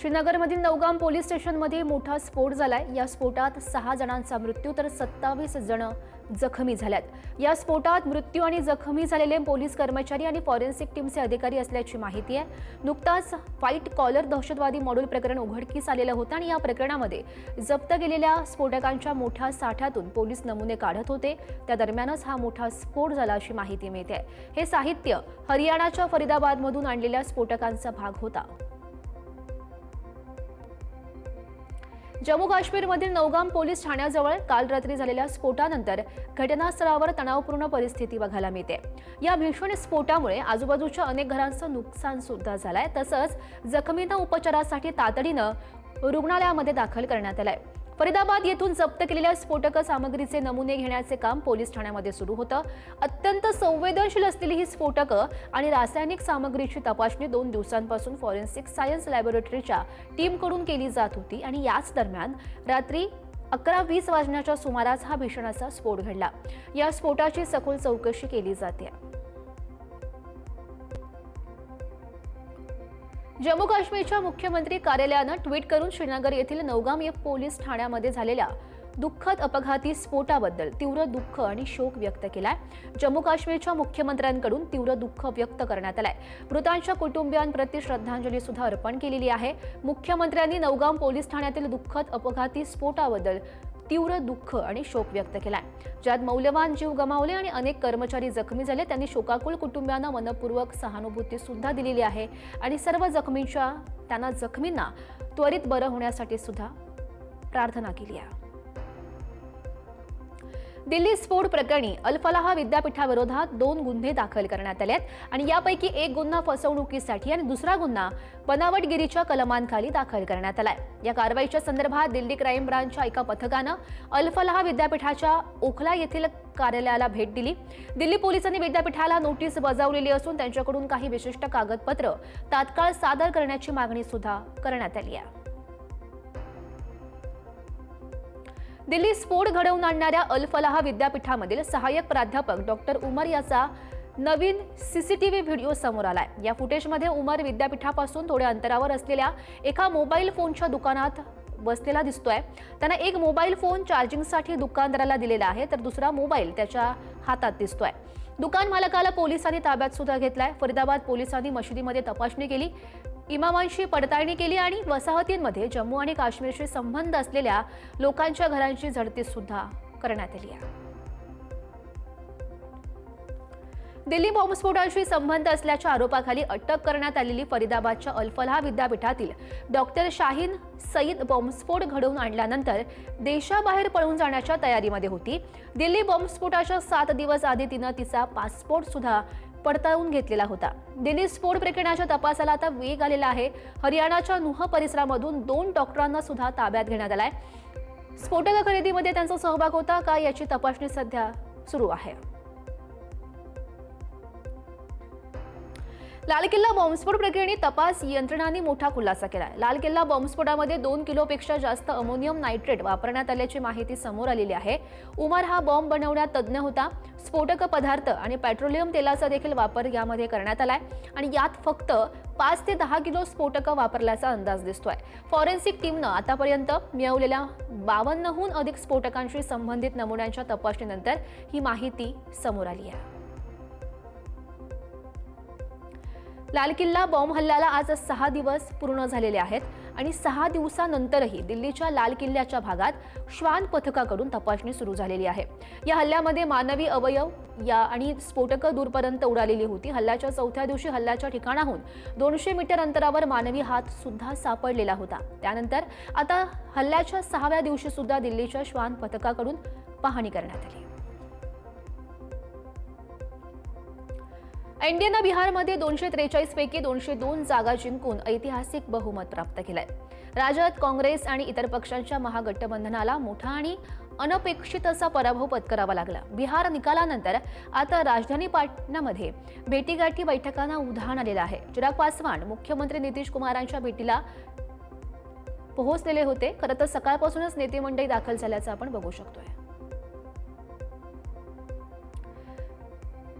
श्रीनगरमधील Naugam police स्टेशनमध्ये मोठा स्फोट झालाय. या स्फोटात सहा जणांचा मृत्यू तर सत्तावीस जण जखमी झाल्यात. या स्फोटात मृत्यू आणि जखमी झालेले पोलीस कर्मचारी आणि फॉरेन्सिक टीमचे अधिकारी असल्याची माहिती आहे. नुकताच व्हाईट कॉलर दहशतवादी मॉड्यूल प्रकरण उघडकीस आलेलं होतं आणि या प्रकरणामध्ये जप्त केलेल्या स्फोटकांच्या मोठ्या साठ्यातून पोलीस नमुने काढत होते. त्या दरम्यानच हा मोठा स्फोट झाला अशी माहिती मिळते हे साहित्य हरियाणाच्या फरीदाबादमधून आणलेल्या स्फोटकांचा भाग होता. जम्मू काश्मीरमधील नौगाम पोलीस ठाण्याजवळ काल रात्री झालेल्या स्फोटानंतर घटनास्थळावर तणावपूर्ण परिस्थिती बघायला मिळते. या भीषण स्फोटामुळे आजूबाजूच्या अनेक घरांचं नुकसान सुद्धा झालंय. तसंच जखमींना उपचारासाठी तातडीनं रुग्णालयामध्ये दाखल करण्यात आलंय. फरीदाबाद येथून जप्त केलेल्या स्फोटक सामग्रीचे नमुने घेण्याचे काम पोलीस ठाण्यामध्ये सुरू होतं. अत्यंत संवेदनशील असलेली ही स्फोटकं आणि रासायनिक सामग्रीची तपासणी दोन दिवसांपासून फॉरेन्सिक सायन्स लॅबोरेटरीच्या टीमकडून केली जात होती आणि याच दरम्यान रात्री अकरा वीस वाजण्याच्या सुमारास हा भीषण असा स्फोट घडला. या स्फोटाची सखोल चौकशी केली जाते. जम्मू काश्मीरच्या मुख्यमंत्री कार्यालयानं ट्विट करून श्रीनगर येथील नौगाम या पोलीस ठाण्यामध्ये झालेल्या दुःखद अपघाती स्फोटाबद्दल तीव्र दुःख आणि शोक व्यक्त केलाय. जम्मू काश्मीरच्या मुख्यमंत्र्यांकडून तीव्र दुःख व्यक्त करण्यात आलंय. मृतांच्या कुटुंबियांप्रती श्रद्धांजली सुद्धा अर्पण केलेली आहे. मुख्यमंत्र्यांनी नौगाम पोलीस ठाण्यातील दुःखद अपघाती स्फोटाबद्दल तीव्र दुःख आणि शोक व्यक्त केलाय. ज्यात मौल्यवान जीव गमावले आणि अनेक कर्मचारी जखमी झाले. त्यांनी शोकाकुल कुटुंबियांना मनपूर्वक सहानुभूती सुद्धा दिलेली आहे. आणि सर्व जखमींच्या त्यांना जखमींना त्वरित बरं होण्यासाठी सुद्धा प्रार्थना केली आहे. दिल्ली स्फोट प्रकरणी अल्फलाहा विद्यापीठाविरोधात दोन गुन्हे दाखल करण्यात आले आहेत आणि यापैकी एक गुन्हा फसवणुकीसाठी आणि दुसरा गुन्हा बनावटगिरीच्या कलमांखाली दाखल करण्यात आलाय. या कारवाईच्या संदर्भात दिल्ली क्राईम ब्रांचच्या एका पथकानं अल्फलाहा विद्यापीठाच्या ओखला येथील कार्यालयाला भेट दिली. दिल्ली पोलिसांनी विद्यापीठाला नोटीस बजावलेली असून त्यांच्याकडून काही विशिष्ट कागदपत्र तात्काळ सादर करण्याची मागणी सुद्धा करण्यात आली आहे. दिल्ली स्फोट घडवून आणणाऱ्या अल्फलाह विद्यापीठामधील सहाय्यक प्राध्यापक डॉक्टर उमर याचा नवीन सीसीटीव्ही व्हिडिओ समोर आलाय. या फुटेजमध्ये उमर विद्यापीठापासून थोड्या अंतरावर असलेल्या एका मोबाईल फोनच्या दुकानात बसलेला दिसतोय. त्यांना एक मोबाईल फोन चार्जिंगसाठी दुकानदाराला दिलेला आहे तर दुसरा मोबाईल त्याच्या हातात दिसतोय. दुकान मालकाला पोलिसांनी ताब्यात सुद्धा घेतलाय. फरीदाबाद पोलिसांनी मशिदीमध्ये तपासणी केली. इमामांशी पडताळणी केली आणि वसाहतींमध्ये जम्मू आणि काश्मीरशी संबंध असलेल्या लोकांच्या घरांची झडती सुद्धा करण्यात आली आहे. दिल्ली बॉम्बस्फोटाशी संबंध असल्याच्या आरोपाखाली अटक करण्यात आलेली फरीदाबादच्या अल्फलहा विद्यापीठातील डॉक्टर शाहीन सईद बॉम्बस्फोट घडवून आणल्यानंतर देशाबाहेर पळून जाण्याच्या तयारीमध्ये होती. दिल्ली बॉम्बस्फोटाच्या सात दिवस आधी तिनं तिचा पासपोर्ट सुद्धा पडताळून घेतलेला होता. दिल्ली स्फोट प्रकरणाच्या तपासाला आता वेग आलेला आहे. हरियाणाच्या नुह परिसरामधून दोन डॉक्टरांना सुद्धा ताब्यात घेण्यात आलाय. स्फोटक खरेदीमध्ये त्यांचा सहभाग होता का याची तपासणी सध्या सुरू आहे. लाल किल्ला बॉम्बस्फोट प्रकरणी तपास यंत्रणांनी मोठा खुलासा आहे लाल किल्ला बॉम्बस्फोटामध्ये दोन किलोपेक्षा जास्त अमोनियम नायट्रेट वापरण्यात आल्याची माहिती समोर आलेली आहे. उमर हा बॉम्ब बनवण्यात तज्ज्ञ होता. स्फोटक पदार्थ आणि पेट्रोलियम तेलाचा देखील वापर यामध्ये करण्यात आलाय आणि यात फक्त पाच ते दहा किलो स्फोटकं वापरल्याचा अंदाज दिसतोय. फॉरेन्सिक टीमनं आतापर्यंत मिळवलेल्या बावन्नहून अधिक स्फोटकांशी संबंधित नमुन्यांच्या तपासणीनंतर ही माहिती समोर आली आहे. लाल किल्ला बॉम्ब हल्ल्याला आज सहा दिवस पूर्ण झालेले आहेत आणि सहा दिवसानंतरही दिल्लीच्या लाल किल्ल्याच्या भागात श्वान पथकाकडून तपासणी सुरू झालेली आहे. या हल्ल्यामध्ये मानवी अवयव या आणि स्फोटकं दूरपर्यंत उडालेली होती. हल्ल्याच्या चौथ्या दिवशी हल्ल्याच्या ठिकाणाहून दोनशे मीटर अंतरावर मानवी हात सुद्धा सापडलेला होता. त्यानंतर आता हल्ल्याच्या सहाव्या दिवशी सुद्धा दिल्लीच्या श्वान पथकाकडून पाहणी करण्यात आली. एनडीएनं बिहारमध्ये दोनशे त्रेचाळीस पैकी दोनशे दोन जागा जिंकून ऐतिहासिक बहुमत प्राप्त केलंय. राज्यात काँग्रेस आणि इतर पक्षांच्या महागठबंधनाला मोठा आणि अनपेक्षित असा पराभव पत्करावा लागला. बिहार निकालानंतर आता राजधानी पाटणामध्ये भेटीगाठी बैठकांना उधाण आलेलं आहे. चिराग पासवान मुख्यमंत्री नितीश कुमारांच्या भेटीला पोहोचलेले होते. खरं तर सकाळपासूनच नेते मंडळी दाखल झाल्याचं आपण बघू शकतोय.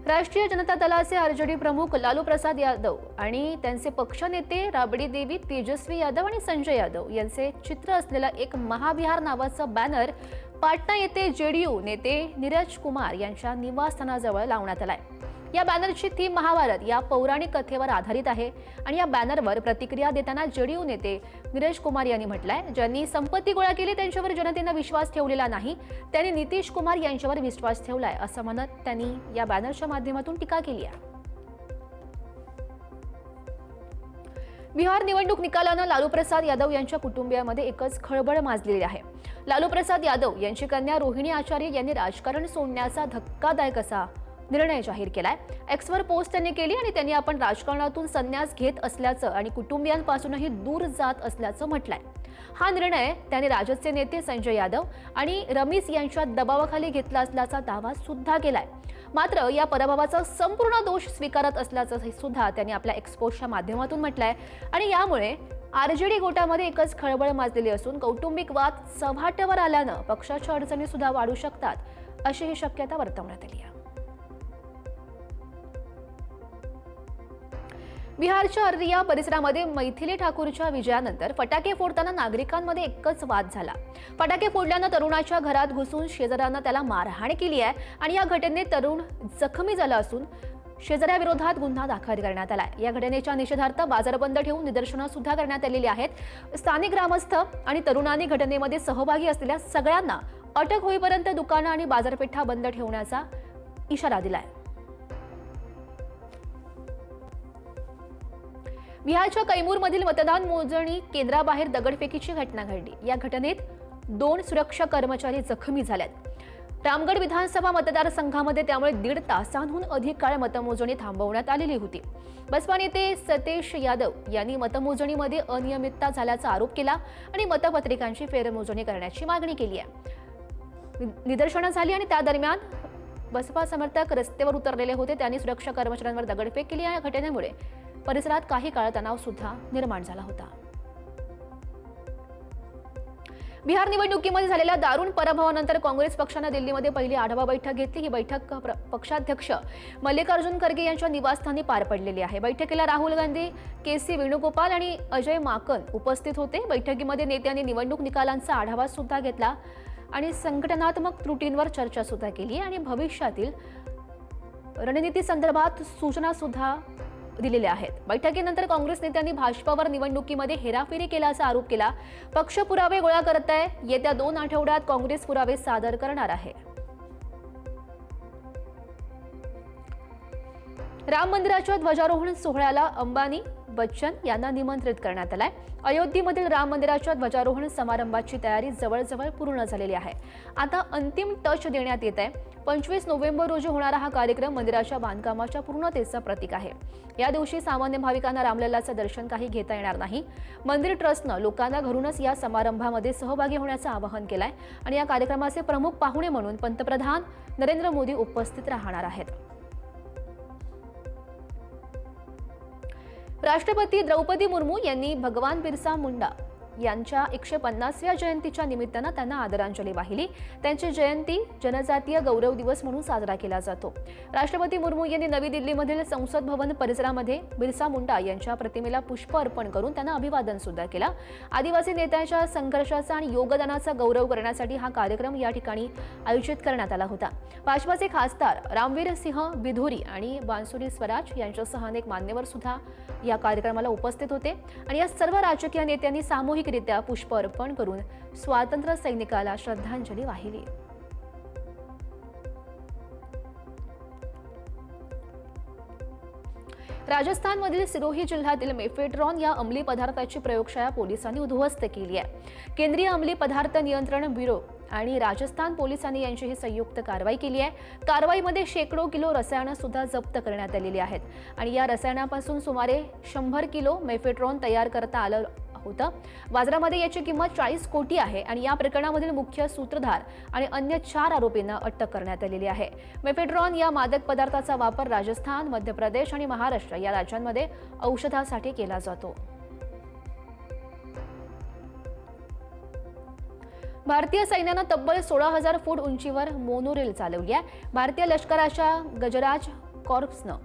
राष्ट्रीय जनता दलाचे आरजेडी प्रमुख लालू प्रसाद यादव आणि त्यांचे पक्षनेते राबडी देवी तेजस्वी यादव आणि संजय यादव यांचे चित्र असलेला एक महाविहार नावाचा बॅनर पाटणा येथे जेडीयू नेते नीरज कुमार यांच्या निवासस्थानाजवळ लावण्यात आलाय. या बॅनरची थीम महाभारत या पौराणिक कथेवर आधारित आहे. आणि या बॅनरवर प्रतिक्रिया देताना जेडीयू नेते नीरज कुमार यांनी म्हटलंय ज्यांनी संपत्ती गोळा केली त्यांच्यावर जनतेनं विश्वास ठेवलेला नाही त्यांनी नितीश कुमार यांच्यावर विश्वास ठेवलाय असं म्हणत त्यांनी या बॅनरच्या माध्यमातून टीका केली आहे. बिहार निवडणूक निकालानं लालू प्रसाद यादव यांच्या कुटुंबियामध्ये एकच खळबळ माजलेली आहे. लालू प्रसाद यादव यांची कन्या रोहिणी आचार्य यांनी राजकारण सोडण्याचा धक्कादायक असा निर्णय जाहीर केलाय. एक्सवर पोस्ट त्यांनी केली आणि त्यांनी आपण राजकारणातून संन्यास घेत असल्याचं आणि कुटुंबियांपासूनही दूर जात असल्याचं म्हटलंय. हा निर्णय त्यांनी राजदचे नेते संजय यादव आणि रमीस यांच्या दबावाखाली घेतला असल्याचा दावा सुद्धा केलाय. मात्र या पराभवाचा संपूर्ण दोष स्वीकारत असल्याचं सुद्धा त्यांनी आपल्या एक्सपोजच्या माध्यमातून म्हटलंय. आणि यामुळे आरजेडी गोटामध्ये एकच खळबळ माजलेली असून कौटुंबिक वाद चव्हाट्यावर आल्यानं पक्षाच्या अडचणी सुद्धा वाढू शकतात अशी ही शक्यता वर्तवण्यात आली आहे. बिहारच्या अररिया परिसरामध्ये मैथिली ठाकूरच्या विजयानंतर फटाके फोडताना नागरिकांमध्ये एकच वाद झाला. फटाके फोडल्यानं तरुणाच्या घरात घुसून शेजाऱ्यांना त्याला मारहाण केली आहे आणि या घटनेत तरुण जखमी झाला असून शेजाऱ्याविरोधात गुन्हा दाखल करण्यात आला या घटनेच्या निषेधार्थ बाजार बंद ठेवून निदर्शनं सुद्धा करण्यात आलेली आहेत. स्थानिक ग्रामस्थ आणि तरुणांनी घटनेमध्ये सहभागी असलेल्या सगळ्यांना अटक होईपर्यंत दुकानं आणि बाजारपेठा बंद ठेवण्याचा इशारा दिलाय. बिहारच्या कैमूरमधील मतदान मोजणी केंद्राबाहेर दगडफेकीची घटना घडली. या घटनेत दोन सुरक्षा कर्मचारी जखमी झाल्यात. रामगड विधानसभा मतदारसंघामध्ये त्यामुळे दीड तासांहून अधिक काळ मतमोजणी थांबवण्यात आलेली होती. बसपा नेते सतेश यादव यांनी मतमोजणीमध्ये अनियमितता झाल्याचा आरोप केला आणि मतपत्रिकांची फेरमोजणी करण्याची मागणी केली आहे. निदर्शनं झाली आणि त्या दरम्यान बसपा समर्थक रस्त्यावर उतरलेले होते. त्यांनी सुरक्षा कर्मचाऱ्यांवर दगडफेक केली या घटनेमुळे. परिसरात काही काळ तणाव सुद्धा निर्माण झाला होता. बिहार निवडणुकीमध्ये झालेल्या दारुण पराभवानंतर काँग्रेस पक्षानं दिल्लीमध्ये पहिली आढावा बैठक घेतली. ही बैठक प्र- पक्षाध्यक्ष मल्लिकार्जुन खरगे यांच्या निवासस्थानी पार पडलेली आहे. बैठकीला राहुल गांधी के सी वेणुगोपाल आणि अजय माकन उपस्थित होते. बैठकीमध्ये नेत्यांनी निवडणूक निकालांचा आढावा सुद्धा घेतला आणि संघटनात्मक त्रुटींवर चर्चा सुद्धा केली आणि भविष्यातील रणनीती संदर्भात सूचना सुद्धा दिलेले आहेत. बैठकीनंतर काँग्रेस नेत्यांनी भाजपावर निवडणुकीमध्ये हेराफेरी केल्याचा आरोप केला. पक्ष पुरावे गोळा करत आहे. येत्या दोन आठवड्यात काँग्रेस पुरावे सादर करणार आहे. राम मंदिराच्या ध्वजारोहण सोहळ्याला अंबानी बच्चन यांना निमंत्रित करण्यात आलाय. अयोध्येमधील राम मंदिराच्या ध्वजारोहण समारंभाची तयारी जवळजवळ पूर्ण झालेली आहे. आता अंतिम टच देण्यात येत आहे पंचवीस नोव्हेंबर रोजी होणारा हा कार्यक्रम मंदिराच्या बांधकामाच्या पूर्णतेचं प्रतीक आहे. या दिवशी सामान्य भाविकांना रामलल्लाचं दर्शन काही घेता येणार नाही. मंदिर ट्रस्टनं लोकांना घरूनच या समारंभामध्ये सहभागी होण्याचं आवाहन केलंय आणि या कार्यक्रमाचे प्रमुख पाहुणे म्हणून पंतप्रधान नरेंद्र मोदी उपस्थित राहणार आहेत. राष्ट्रपती द्रौपदी मुर्मू यांनी भगवान बिरसा मुंडा यांच्या एकशे पन्नासव्या जयंतीच्या निमित्तानं त्यांना आदरांजली वाहिली. त्यांची जयंती जनजातीय गौरव दिवस म्हणून साजरा केला जातो. राष्ट्रपती मुर्मू यांनी नवी दिल्लीमधील संसद भवन परिसरामध्ये बिरसा मुंडा यांच्या प्रतिमेला पुष्प अर्पण करून त्यांना अभिवादन सुद्धा केला. आदिवासी नेत्यांच्या संघर्षाचा आणि योगदानाचा गौरव करण्यासाठी हा कार्यक्रम या ठिकाणी आयोजित करण्यात आला होता. भाजपाचे खासदार रामवीर सिंह बिधुरी आणि बांसुरी स्वराज यांच्यासह अनेक मान्यवर सुद्धा या कार्यक्रमाला उपस्थित होते. आणि या सर्व राजकीय नेत्यांनी सामूहिक सामूहिकरित्या पुष्प अर्पण करून स्वातंत्र्य सैनिकाला श्रद्धांजली वाहिली. राजस्थानमधील सिरोही जिल्ह्यातील मेफेट्रॉन या अंमली पदार्थाची प्रयोगशाळा पोलिसांनी उद्ध्वस्त केली आहे. केंद्रीय अंमली पदार्थ नियंत्रण ब्युरो आणि राजस्थान पोलिसांनी यांची ही संयुक्त कारवाई केली आहे. कारवाईमध्ये शेकडो किलो रसायनं सुद्धा जप्त करण्यात आलेली आहेत. आणि या रसायनापासून सुमारे शंभर किलो मेफेड्रॉन तयार करता आलं होतं. बाजारामध्ये याची किंमत चाळीस कोटी आहे आणि या प्रकरणामधील मुख्य सूत्रधार आणि अन्य चार आरोपींना अटक करण्यात आलेली आहे. मेफेड्रॉन या मादक पदार्थाचा वापर राजस्थान मध्य प्रदेश आणि महाराष्ट्र या राज्यांमध्ये औषधासाठी केला जातो. भारतीय सैन्यानं तब्बल सोळा हजार फूट उंचीवर मोनोरेल चालवली आहे. भारतीय लष्कराच्या गजराज कॉर्प्सनं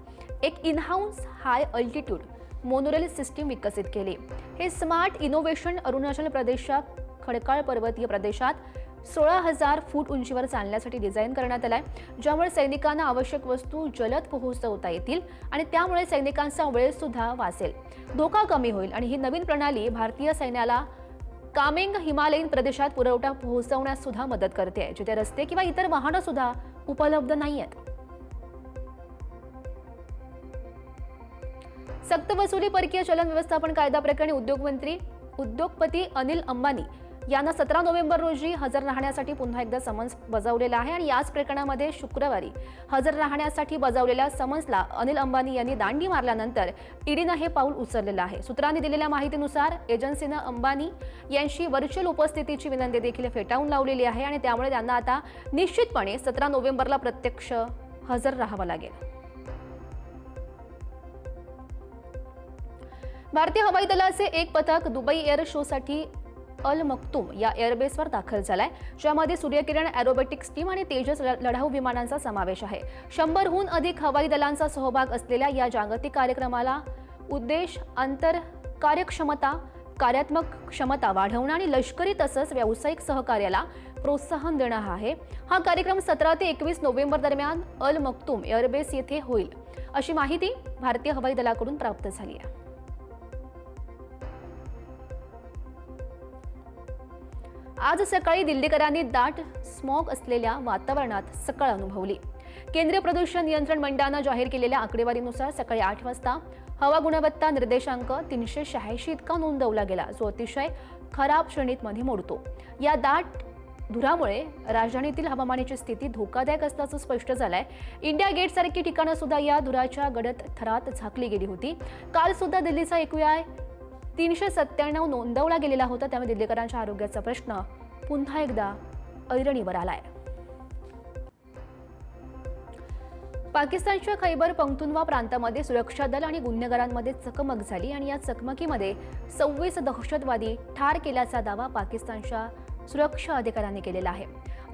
एक in house high altitude monorail system विकसित केली. हे स्मार्ट इनोव्हेशन अरुणाचल प्रदेशच्या खडकाळ पर्वतीय प्रदेशात सोळा हजार फूट उंचीवर चालण्यासाठी डिझाईन करण्यात आलाय. ज्यामुळे सैनिकांना आवश्यक वस्तू जलद पोहोचवता येतील आणि त्यामुळे सैनिकांचा वेळसुद्धा वाचेल. धोका कमी होईल आणि ही नवीन प्रणाली भारतीय सैन्याला कामेंग हिमालयीन प्रदेशात पुरवठा पोहोचवण्यास सुद्धा मदत करते जिथे रस्ते किंवा इतर वाहनं सुद्धा उपलब्ध नाही आहेत सक्तवसुली परकीय चलन व्यवस्थापन कायदा प्रकरणी उद्योगमंत्री उद्योगपती अनिल अंबानी यांना सतरा नोव्हेंबर रोजी हजर राहण्यासाठी पुन्हा एकदा समन्स बजावलेला आहे आणि याच प्रकरणामध्ये शुक्रवारी हजर राहण्यासाठी बजावलेल्या समन्सला अनिल अंबानी यांनी दांडी मारल्यानंतर ईडीनं हे पाऊल उचललेलं आहे. सूत्रांनी दिलेल्या माहितीनुसार एजन्सीनं अंबानी यांची व्हर्च्युअल उपस्थितीची विनंती देखील फेटाळून लावलेली आहे आणि त्यामुळे त्यांना आता निश्चितपणे सतरा नोव्हेंबरला प्रत्यक्ष हजर राहावं लागेल. भारतीय हवाई दलाचे एक पथक दुबई एअर शोसाठी अल मक्तूम या एअरबेसवर दाखल झालाय ज्यामध्ये सूर्यकिरण एरोबेटिक्स टीम आणि तेजस ल- लढाऊ विमानांचा समावेश आहे. शंभरहून अधिक हवाई दलांचा सहभाग असलेल्या या जागतिक कार्यक्रमाला उद्देश आंतर कार्यक्षमता कार्यात्मक क्षमता वाढवणं आणि लष्करी तसंच व्यावसायिक सहकार्याला प्रोत्साहन देणं हा आहे. हा कार्यक्रम सतरा ते एकवीस नोव्हेंबर दरम्यान अल मक्तूम एअरबेस येथे होईल. अशी माहिती भारतीय हवाई दलाकडून प्राप्त झाली आहे. आज सकाळी दिल्लीकरांनी दाट स्मॉग असलेल्या वातावरणात सकाळ अनुभवली. केंद्रीय प्रदूषण नियंत्रण मंडळानं जाहीर केलेल्या आकडेवारीनुसार सकाळी आठ वाजता हवा गुणवत्ता निर्देशांक तीनशे शहाऐंशी इतका नोंदवला गेला जो अतिशय खराब श्रेणीतमध्ये मोडतो. या दाट धुरामुळे राजधानीतील हवामानाची स्थिती धोकादायक असल्याचं स्पष्ट झालंय. इंडिया गेट सारखी ठिकाणं सुद्धा या धुराच्या गडद थरात झाकली गेली होती. काल सुद्धा दिल्लीचा एकूया तीनशे सत्त्याण्णव नोंदवला गेलेला होता त्यामुळे दिल्लीकरांच्या आरोग्याचा प्रश्न पुन्हा एकदा ऐरणीवर आलाय. पाकिस्तानच्या खैबर पंक्तुनवा प्रांतामध्ये सुरक्षा दल आणि गुन्हेगारांमध्ये चकमक झाली आणि या चकमकीमध्ये सव्वीस दहशतवादी ठार केल्याचा दावा पाकिस्तानच्या सुरक्षा अधिकाऱ्यांनी केलेला आहे.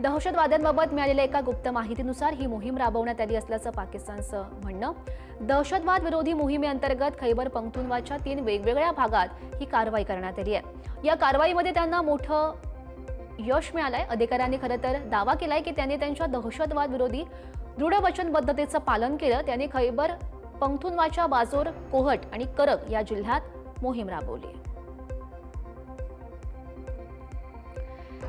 दहशतवाद्यांबाबत मिळालेल्या एका गुप्त माहितीनुसार ही मोहीम राबवण्यात आली असल्याचं पाकिस्तानचं म्हणणं. दहशतवाद विरोधी मोहिमेअंतर्गत खैबर पंक्तुनवाच्या तीन वेगवेगळ्या भागात ही कारवाई करण्यात आली आहे. या कारवाईमध्ये त्यांना मोठं यश मिळालंय. अधिकाऱ्यांनी खरं तर दावा केलाय की त्यांनी त्यांच्या दहशतवाद विरोधी दृढ वचनबद्धतेचं पालन केलं. त्यांनी खैबर पंक्तुनवाच्या बाजोर कोहट आणि करक या जिल्ह्यात मोहीम राबवली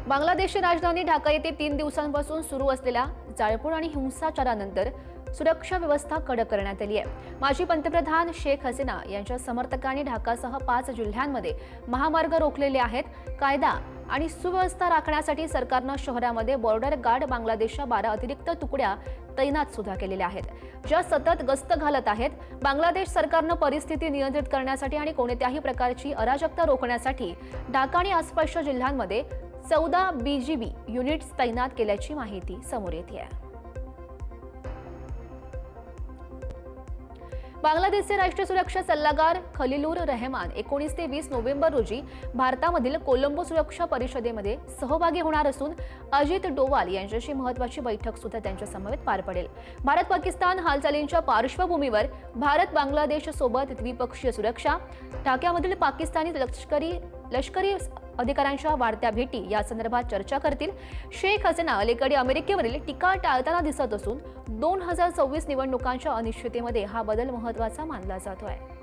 बांगलादेशची राजधानी ढाका येथे तीन दिवसांपासून सुरू असलेल्या जाळपोळ आणि हिंसाचारानंतर सुरक्षा व्यवस्था कडक करण्यात आली आहे. माजी पंतप्रधान शेख हसीना यांच्या समर्थकांनी ढाकासह पाच जिल्ह्यांमध्ये महामार्ग रोखलेले आहेत. कायदा आणि सुव्यवस्था राखण्यासाठी सरकारनं शहरामध्ये बॉर्डर गार्ड बांगलादेशच्या बारा अतिरिक्त तुकड्या तैनात सुद्धा केलेल्या आहेत. ज्या सतत गस्त घालत आहेत बांगलादेश सरकारनं परिस्थिती नियंत्रित करण्यासाठी आणि कोणत्याही प्रकारची अराजकता रोखण्यासाठी ढाका आणि आसपासच्या जिल्ह्यांमध्ये चौदा बी जी बी युनिट्स तैनात केल्याची माहिती समोर येते आहे. बांगलादेशचे राष्ट्रीय सुरक्षा सल्लागार खलिलूर रहमान एकोणीस ते वीस नोव्हेंबर रोजी भारतामधील कोलंबो सुरक्षा परिषदेमध्ये सहभागी होणार असून अजित डोवाल यांच्याशी महत्वाची बैठक सुद्धा त्यांच्या समवेत पार पडेल. भारत पाकिस्तान हालचालींच्या पार्श्वभूमीवर भारत बांगलादेश सोबत द्विपक्षीय सुरक्षा ढाक्यामधील पाकिस्तानी लष्करी लष्करी अधिकाऱ्यांच्या वाढत्या भेटी या संदर्भात चर्चा करतील. शेख हसीना अलीकडे अमेरिकेवरील टीका टाळताना दिसत असून दोन हजार सव्वीस निवडणुकांच्या अनिश्चिततेमध्ये हा बदल महत्त्वाचा मानला जातो आहे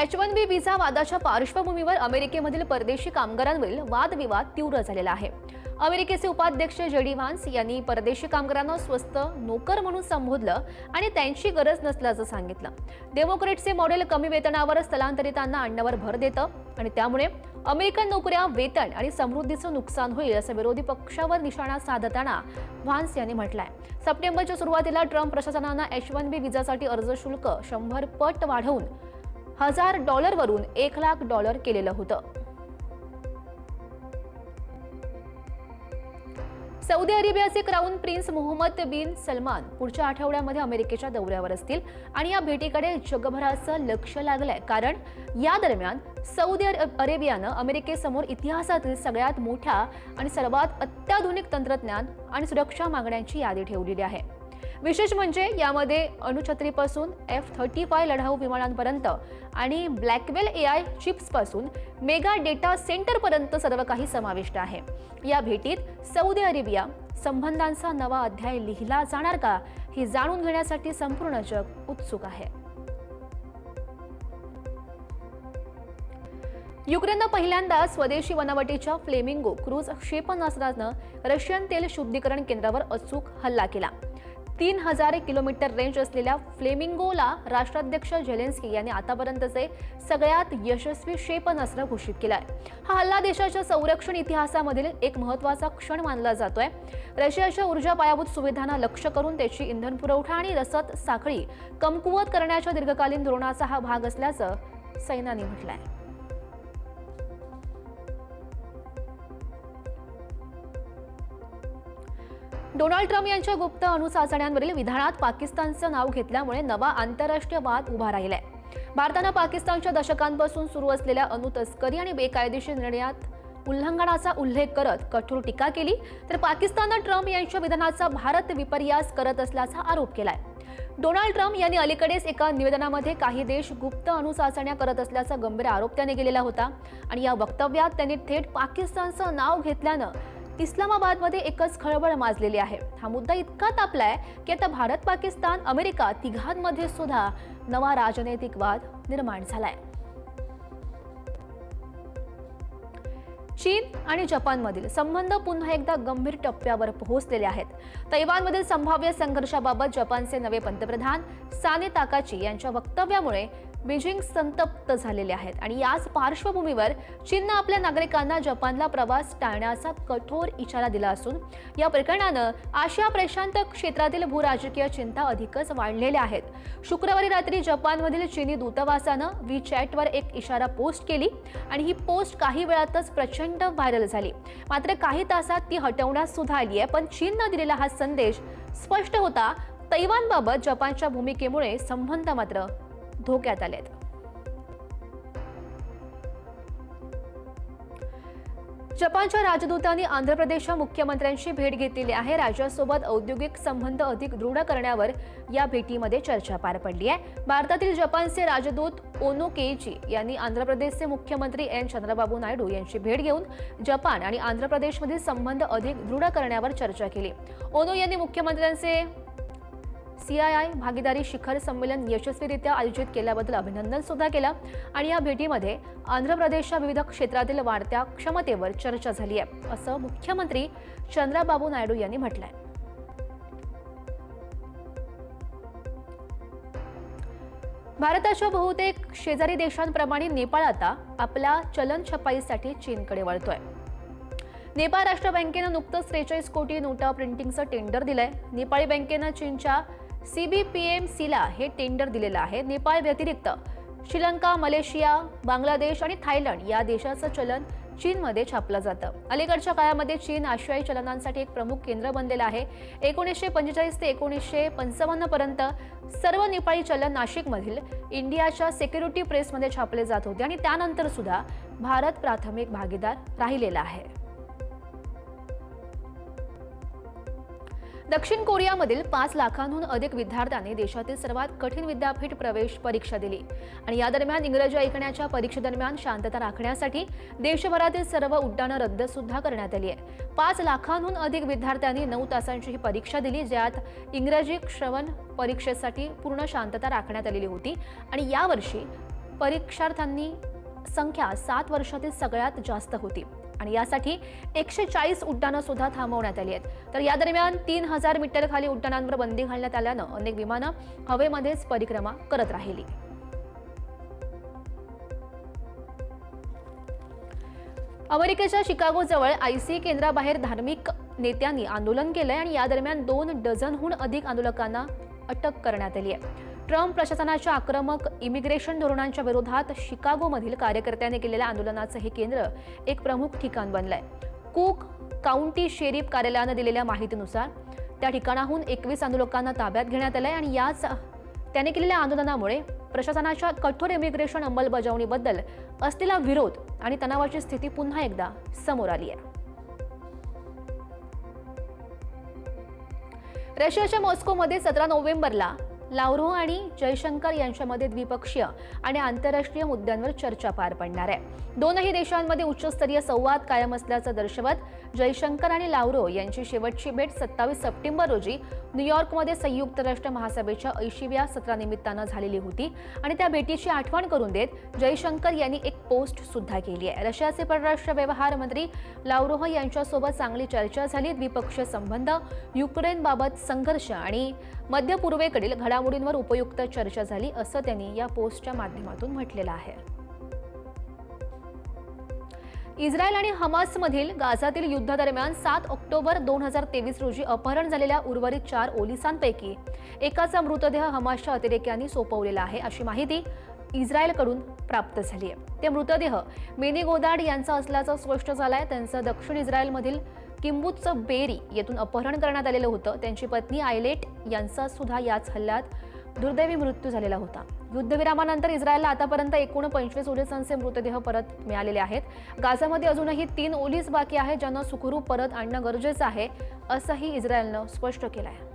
एच वन बी व्हिसा वादाच्या पार्श्वभूमीवर अमेरिकेमधील परदेशी कामगारांवरील वादविवाद तीव्र झालेला आहे. अमेरिकेचे उपाध्यक्ष जेडी व्हान्स यांनी परदेशी कामगारांना स्वस्त नोकर म्हणून संबोधलं आणि त्यांची गरज नसल्याचं सांगितलं. डेमोक्रेटचे मॉडेल कमी वेतनावर स्थलांतरितांना आणण्यावर भर देतं आणि त्यामुळे अमेरिकन नोकऱ्या वेतन आणि समृद्धीचं नुकसान होईल असं विरोधी पक्षावर निशाणा साधताना व्हान्स यांनी म्हटलंय. सप्टेंबरच्या सुरुवातीला ट्रम्प प्रशासनानं एच वन बी विजासाठी अर्ज शुल्क शंभर पट वाढवून हजार डॉलरवरून एक लाख डॉलर केलेलं होतं. सौदी अरेबियाचे crown prince Mohammed bin Salman पुढच्या आठवड्यामध्ये अमेरिकेच्या दौऱ्यावर असतील आणि या भेटीकडे जगभराचं लक्ष लागलंय. कारण या दरम्यान सौदी अरेबियानं अमेरिकेसमोर इतिहासातील सगळ्यात मोठ्या आणि सर्वात अत्याधुनिक तंत्रज्ञान आणि सुरक्षा मागण्यांची यादी ठेवलेली आहे. विशेष म्हणजे यामध्ये अणुछत्रीपासून एफ थर्टी फाय लढाऊ विमानांपर्यंत आणि ब्लॅकवेल ए आय चिप्सपासून मेगा डेटा सेंटरपर्यंत सर्व काही समाविष्ट आहे. या भेटीत सौदी अरेबिया संबंधांचा नवा अध्याय लिहिला जाणार का हे जाणून घेण्यासाठी संपूर्ण जग उत्सुक आहे. युक्रेननं पहिल्यांदा स्वदेशी बनावटीच्या फ्लेमिंगो क्रूज क्षेपणास्त्रानं रशियन तेल शुद्धीकरण केंद्रावर अचूक हल्ला केला. तीन हजार किलोमीटर रेंज असलेल्या फ्लेमिंगोला राष्ट्राध्यक्ष झेलेन्स्की यांनी आतापर्यंतचे सगळ्यात यशस्वी क्षेपणास्त्र घोषित केलं आहे हा हल्ला देशाच्या संरक्षण इतिहासामधील एक महत्त्वाचा क्षण मानला जातोय. रशियाच्या ऊर्जा पायाभूत सुविधांना लक्ष करून त्याची इंधन पुरवठा आणि रसद साखळी कमकुवत करण्याच्या दीर्घकालीन धोरणाचा हा भाग असल्याचं सैनाने म्हटलं आहे डोनाल्ड ट्रम्प यांच्या गुप्त अणुचाचण्यांवरील विधानात पाकिस्तानचं नाव घेतल्यामुळे नवा आंतरराष्ट्रीय वाद उभा राहिलाय. भारतानं पाकिस्तानच्या दशकांपासून सुरू असलेल्या अणुतस्करी आणि बेकायदेशीर निर्णयात उल्लंघनाचा उल्लेख करत कठोर टीका केली तर पाकिस्ताननं ट्रम्प यांच्या विधानाचा भारत विपर्यास करत असल्याचा आरोप केलाय. डोनाल्ड ट्रम्प यांनी अलीकडेच एका निवेदनामध्ये काही देश गुप्त अणुचाचण्या करत असल्याचा गंभीर आरोप त्याने केलेला होता आणि या वक्तव्यात त्यांनी थेट पाकिस्तानचं नाव घेतल्यानं इस्लामाबादमध्ये एकच खळबळ माजलेली आहे. हा मुद्दा इतका तापलाय की आता भारत पाकिस्तान अमेरिका तिघांमध्ये सुद्धा नवा राजनैतिक वाद निर्माण झालाय. चीन आणि जपानमधील संबंध पुन्हा एकदा गंभीर टप्प्यावर पोहोचलेले आहेत. तैवानमधील संभाव्य संघर्षाबाबत जपानचे नवे पंतप्रधान साने ताकाची यांच्या वक्तव्यामुळे बीजिंग संतप्त झालेले आहेत. आणि याच पार्श्वभूमीवर चीननं आपल्या नागरिकांना जपानला प्रवास टाळण्याचा कठोर इशारा दिला असून या प्रकरणानं आशिया प्रशांत क्षेत्रातील भूराजकीय चिंता अधिकच वाढलेल्या आहेत. शुक्रवारी रात्री जपानमधील चीनी दूतावासानं वी चॅटवर एक इशारा पोस्ट केली आणि ही पोस्ट काही वेळातच प्रचंड व्हायरल झाली. मात्र काही तासात ती हटवण्यास सुद्धा आली आहे पण चीननं दिलेला हा संदेश स्पष्ट होता. तैवानबाबत जपानच्या भूमिकेमुळे संबंध मात्र धोक्यात आलेत. जपानच्या राजदूतांनी आंध्र प्रदेशच्या मुख्यमंत्र्यांशी भेट घेतलेली आहे. राज्यासोबत औद्योगिक संबंध अधिक दृढ करण्यावर या भेटीमध्ये चर्चा पार पडली आहे. भारतातील जपानचे राजदूत ओनो केइची यांनी आंध्र प्रदेशचे मुख्यमंत्री एन. चंद्रबाबू नायडू यांची भेट घेऊन जपान आणि आंध्र प्रदेशमधील संबंध अधिक दृढ करण्यावर चर्चा केली. ओनो यांनी मुख्यमंत्र्यांचे सीआयआय भागीदारी शिखर संमेलन यशस्वीरित्या आयोजित केल्याबद्दल अभिनंदन सुद्धा केलं. आणि या भेटीमध्ये आंध्र प्रदेशच्या विविध क्षेत्रातील वाढत्या क्षमतेवर चर्चा झाली आहे असं मुख्यमंत्री चंद्राबाबू नायडू यांनी म्हटलंय. भारताच्या बहुतेक शेजारी देशांप्रमाणे नेपाळ आता आपल्या चलन छपाईसाठी चीनकडे वळतोय. नेपाळ राष्ट्र बँकेनं नुकतंच त्रेचाळीस कोटी नोटा प्रिंटिंगचं टेंडर दिलंय. नेपाळी बँकेनं चीनच्या सीबीपीएमसीला हे टेंडर दिलेलं आहे. नेपाळ व्यतिरिक्त श्रीलंका मलेशिया बांगलादेश आणि थायलंड या देशाचं चलन चीनमध्ये छापलं जातं. अलीकडच्या काळामध्ये चीन आशियाई चलनांसाठी एक प्रमुख केंद्र बनलेलं आहे. एकोणीसशे पंचेचाळीस ते एकोणीसशे पंचावन्नपर्यंत सर्व नेपाळी चलन नाशिकमधील इंडियाच्या सेक्युरिटी प्रेसमध्ये छापले जात होते आणि त्यानंतर सुद्धा भारत प्राथमिक भागीदार राहिलेला आहे. दक्षिण कोरियामधील पाच लाखांहून अधिक विद्यार्थ्यांनी देशातील सर्वात कठीण विद्यापीठ प्रवेश परीक्षा दिली. आणि या दरम्यान इंग्रजी ऐकण्याच्या परीक्षेदरम्यान शांतता राखण्यासाठी देशभरातील सर्व उड्डाणं रद्द सुद्धा करण्यात आली आहे. पाच लाखांहून अधिक विद्यार्थ्यांनी नऊ तासांची ही परीक्षा दिली ज्यात इंग्रजी श्रवण परीक्षेसाठी पूर्ण शांतता राखण्यात आलेली होती. आणि यावर्षी परीक्षार्थ्यांनी संख्या सात वर्षातील सगळ्यात जास्त होती. आणि यासाठी एकशे चाळीस उड्डाणं सुद्धा थांबवण्यात आली आहेत. तर या दरम्यान तीन हजार मीटर खाली उड्डाणांवर बंदी घालण्यात आल्यानं अनेक विमानं हवेमध्येच परिक्रमा करत राहिली. अमेरिकेच्या शिकागोजवळ आयसी केंद्राबाहेर धार्मिक नेत्यांनी आंदोलन केलंय आणि या दरम्यान दोन डझनहून अधिक आंदोलकांना अटक करण्यात आली आहे. ट्रम्प प्रशासनाच्या आक्रमक इमिग्रेशन धोरणांच्या विरोधात शिकागोमधील कार्यकर्त्यांनी केलेल्या आंदोलनाचं हे केंद्र एक प्रमुख ठिकाण बनलंय. कूक काउंटी शेरीफ कार्यालयानं दिलेल्या माहितीनुसार त्या ठिकाणाहून एकवीस आंदोलकांना ताब्यात घेण्यात आलंय आणि याच त्याने केलेल्या आंदोलनामुळे प्रशासनाच्या कठोर इमिग्रेशन अंमलबजावणीबद्दल असलेला विरोध आणि तणावाची स्थिती पुन्हा एकदा समोर आली आहे रशियाच्या मॉस्कोमध्ये सतरा नोव्हेंबरला लाव्हरोव्ह आणि जयशंकर यांच्यामध्ये द्विपक्षीय आणि आंतरराष्ट्रीय मुद्द्यांवर चर्चा पार पडणार आहे. दोनही देशांमध्ये उच्चस्तरीय संवाद कायम असल्याचं दर्शवत जयशंकर आणि लावरो यांची शेवटची भेट सत्तावीस सप्टेंबर रोजी न्यूयॉर्कमध्ये संयुक्त राष्ट्र महासभेच्या ऐंशीव्या सत्रानिमित्तानं झालेली होती आणि त्या भेटीची आठवण करून देत जयशंकर यांनी एक पोस्ट सुद्धा केली आहे. रशियाचे परराष्ट्र व्यवहार मंत्री लावरोह यांच्यासोबत चांगली चर्चा झाली. द्विपक्षीय संबंध युक्रेनबाबत संघर्ष आणि मध्य पूर्वेकडील घडा घडामोडींवर उपयुक्त चर्चा झाली असं त्यांनी या पोस्टच्या माध्यमातून म्हटलेलं आहे. इस्रायल आणि हमासमधील गाझातील युद्धादरम्यान सात ऑक्टोबर दोन हजार तेवीस रोजी अपहरण झालेल्या उर्वरित चार ओलिसांपैकी एकाचा मृतदेह हमासच्या अतिरेक्यांनी सोपवलेला आहे अशी माहिती इस्रायलकडून प्राप्त झाली आहे. ते मृतदेह मेनी गोदाड यांचा असल्याचं स्पष्ट झालंय. त्यांचं दक्षिण इस्रायलमधील किंबूतचं बेरी येथून अपहरण करण्यात आलेलं होतं. त्यांची पत्नी आयलेट यांचा सुद्धा याच हल्ल्यात दुर्दैवी मृत्यू झालेला होता. युद्धविरामानंतर इस्रायलला आतापर्यंत एकूण पंचवीस ओलिसांचे मृतदेह परत मिळालेले आहेत. गाझामध्ये अजूनही तीन ओलीस बाकी आहेत ज्यांना सुखरूप परत आणणं गरजेचं आहे असंही इस्रायलनं स्पष्ट केलं आहे